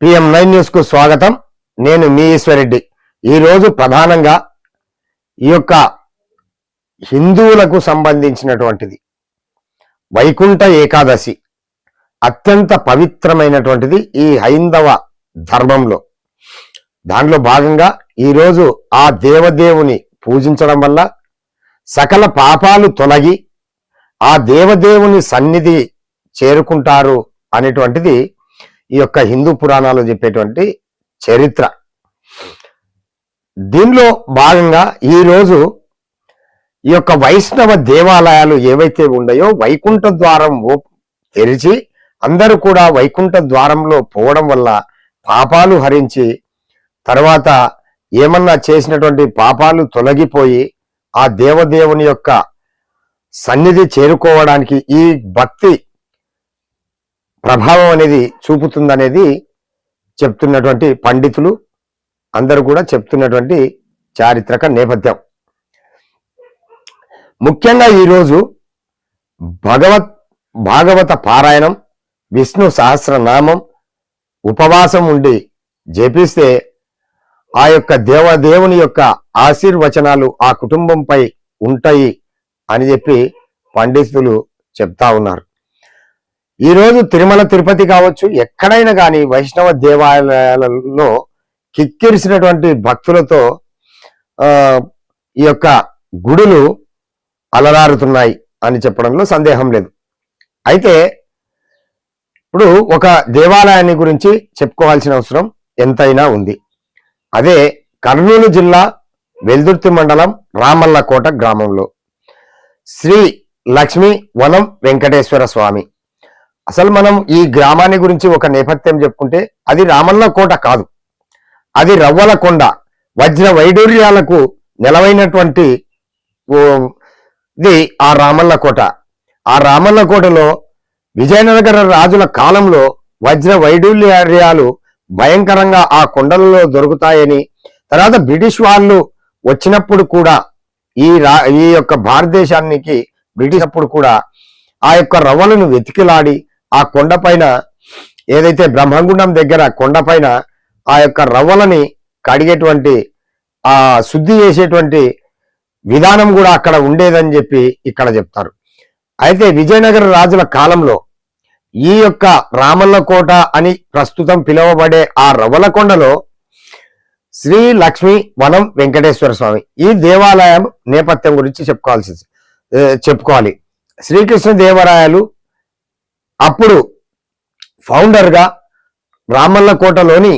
PM nine న్యూస్కు స్వాగతం. నేను మీ ఈశ్వరెడ్డి. ఈరోజు ప్రధానంగా ఈ యొక్క హిందువులకు సంబంధించినటువంటిది. వైకుంఠ ఏకాదశి. అత్యంత పవిత్రమైనటువంటిది ఈ హైందవ ధర్మంలో. దాంట్లో భాగంగా ఈరోజు ఆ దేవదేవుని పూజించడం వల్ల సకల పాపాలు తొలగి ఆ దేవదేవుని సన్నిధి చేరుకుంటారు అనేటువంటిది ఈ యొక్క హిందూ పురాణాలు చెప్పేటువంటి చరిత్ర. దీనిలో భాగంగా ఈరోజు ఈ యొక్క వైష్ణవ దేవాలయాలు ఏవైతే ఉన్నాయో వైకుంఠ ద్వారం ఓ- తెరిచి అందరూ కూడా వైకుంఠ ద్వారంలో పోవడం వల్ల పాపాలు హరించి తర్వాత ఏమన్నా చేసినటువంటి పాపాలు తొలగిపోయి ఆ దేవదేవుని యొక్క సన్నిధి చేరుకోవడానికి ఈ భక్తి ప్రభావం అనేది చూపుతుందనేది చెప్తున్నటువంటి పండితులు అందరూ కూడా చెప్తున్నటువంటి చారిత్రక నేపథ్యం. ముఖ్యంగా ఈరోజు భగవత్ భాగవత పారాయణం విష్ణు సహస్రనామం ఉపవాసం ఉండి జపిస్తే ఆ యొక్క దేవదేవుని యొక్క ఆశీర్వచనాలు ఆ కుటుంబంపై ఉంటాయి అని చెప్పి పండితులు చెప్తా ఉన్నారు. ఈ రోజు తిరుమల తిరుపతి కావచ్చు ఎక్కడైనా కానీ వైష్ణవ దేవాలయాలలో కిక్కిరిసినటువంటి భక్తులతో ఈ యొక్క గుడులు అలరారుతున్నాయి అని చెప్పడంలో సందేహం లేదు. అయితే ఇప్పుడు ఒక దేవాలయాన్ని గురించి చెప్పుకోవాల్సిన అవసరం ఎంతైనా ఉంది. అదే కర్నూలు జిల్లా వెల్దుర్తి మండలం రామల్లకోట గ్రామంలో. శ్రీ లక్ష్మీ వనం వెంకటేశ్వర స్వామి. అసలు మనం ఈ గ్రామాన్ని గురించి ఒక నేపథ్యం చెప్పుకుంటే అది రామన్న కోట కాదు. అది రవ్వల కొండ వజ్ర వైడూర్యాలకు నెలవైనటువంటి ఇది ఆ రామల్ల కోట. ఆ రామల్ల కోటలో విజయనగర రాజుల కాలంలో వజ్ర వైడూర్యాలు భయంకరంగా ఆ కొండలలో దొరుకుతాయని తర్వాత బ్రిటిష్ వాళ్ళు వచ్చినప్పుడు కూడా ఈ రా ఈ యొక్క భారతదేశానికి బ్రిటిష్ అప్పుడు కూడా ఆ యొక్క రవ్వలను వెతికిలాడి ఆ కొండపైన ఏదైతే బ్రహ్మగుండం దగ్గర కొండపైన ఆ యొక్క రవ్వలని కడిగేటువంటి ఆ శుద్ధి చేసేటువంటి విధానం కూడా అక్కడ ఉండేదని చెప్పి ఇక్కడ చెప్తారు. అయితే విజయనగర రాజుల కాలంలో ఈ యొక్క రామల్లకోట అని ప్రస్తుతం పిలువబడే ఆ రవ్వలకొండలో శ్రీ లక్ష్మి వనం వెంకటేశ్వర స్వామి ఈ దేవాలయం నేపథ్యం గురించి చెప్పుకోవాల్సి చెప్పుకోవాలి. శ్రీకృష్ణ దేవరాయలు అప్పుడు ఫౌండర్గా రామల్లకోటలోని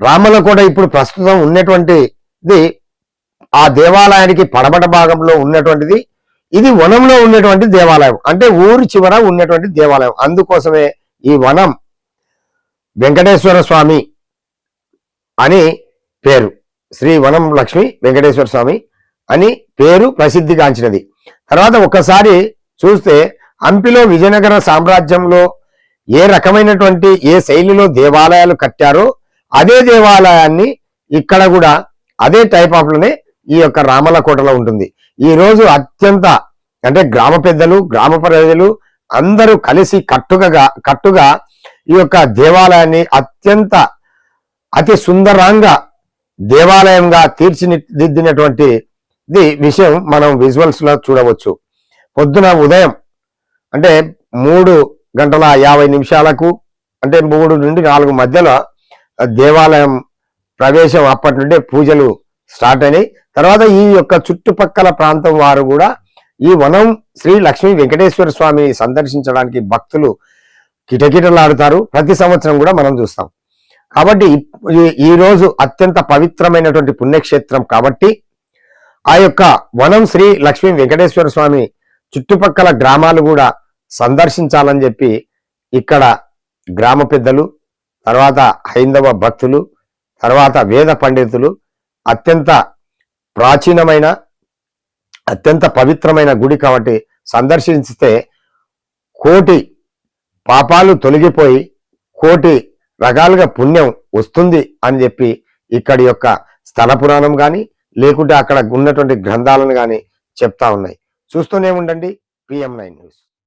రామల్లకోట ఇప్పుడు ప్రస్తుతం ఉన్నటువంటిది ఆ దేవాలయానికి పడమట భాగంలో ఉన్నటువంటిది ఇది వనంలో ఉన్నటువంటి దేవాలయం. అంటే ఊరి చివర ఉన్నటువంటి దేవాలయం. అందుకోసమే ఈ వనం వెంకటేశ్వర స్వామి అని పేరు. శ్రీ వనం లక్ష్మి వెంకటేశ్వర స్వామి అని పేరు ప్రసిద్ధిగాంచినది. తర్వాత ఒక్కసారి చూస్తే హంపిలో విజయనగర సామ్రాజ్యంలో ఏ రకమైనటువంటి ఏ శైలిలో దేవాలయాలు కట్టారో అదే దేవాలయాన్ని ఇక్కడ కూడా అదే టైప్ ఆఫ్లోనే ఈ యొక్క రామల కోటలో ఉంటుంది. ఈ రోజు అత్యంత అంటే గ్రామ పెద్దలు గ్రామ ప్రజలు అందరూ కలిసి కట్టుగా కట్టుగా ఈ యొక్క దేవాలయాన్ని అత్యంత అతి సుందరంగా దేవాలయంగా తీర్చిదిద్దినటువంటి విషయం మనం విజువల్స్లో చూడవచ్చు. పొద్దున ఉదయం అంటే మూడు గంటల యాభై నిమిషాలకు అంటే మూడు నుండి నాలుగు మధ్యలో దేవాలయం ప్రవేశం అప్పటి నుండే పూజలు స్టార్ట్ అయినాయి. తర్వాత ఈ యొక్క చుట్టుపక్కల ప్రాంతం వారు కూడా ఈ వనం శ్రీ లక్ష్మీ వెంకటేశ్వర స్వామిని సందర్శించడానికి భక్తులు కిటకిటలాడుతారు. ప్రతి సంవత్సరం కూడా మనం చూస్తాం. కాబట్టి ఈ- ఈ రోజు అత్యంత పవిత్రమైనటువంటి పుణ్యక్షేత్రం కాబట్టి ఆ యొక్క వనం శ్రీ లక్ష్మీ వెంకటేశ్వర స్వామి చుట్టుపక్కల గ్రామాలు కూడా సందర్శించాలని చెప్పి ఇక్కడ గ్రామ పెద్దలు తర్వాత హైందవ భక్తులు తర్వాత వేద పండితులు అత్యంత ప్రాచీనమైన అత్యంత పవిత్రమైన గుడి కాబట్టి సందర్శిస్తే కోటి పాపాలు తొలగిపోయి కోటి రకాలుగా పుణ్యం వస్తుంది అని చెప్పి ఇక్కడి యొక్క స్థల పురాణం కానీ లేకుంటే అక్కడ ఉన్నటువంటి గ్రంథాలను కానీ చెప్తా ఉన్నాయి. చూస్తూనే ఉండండి పిఎం నైన్ న్యూస్.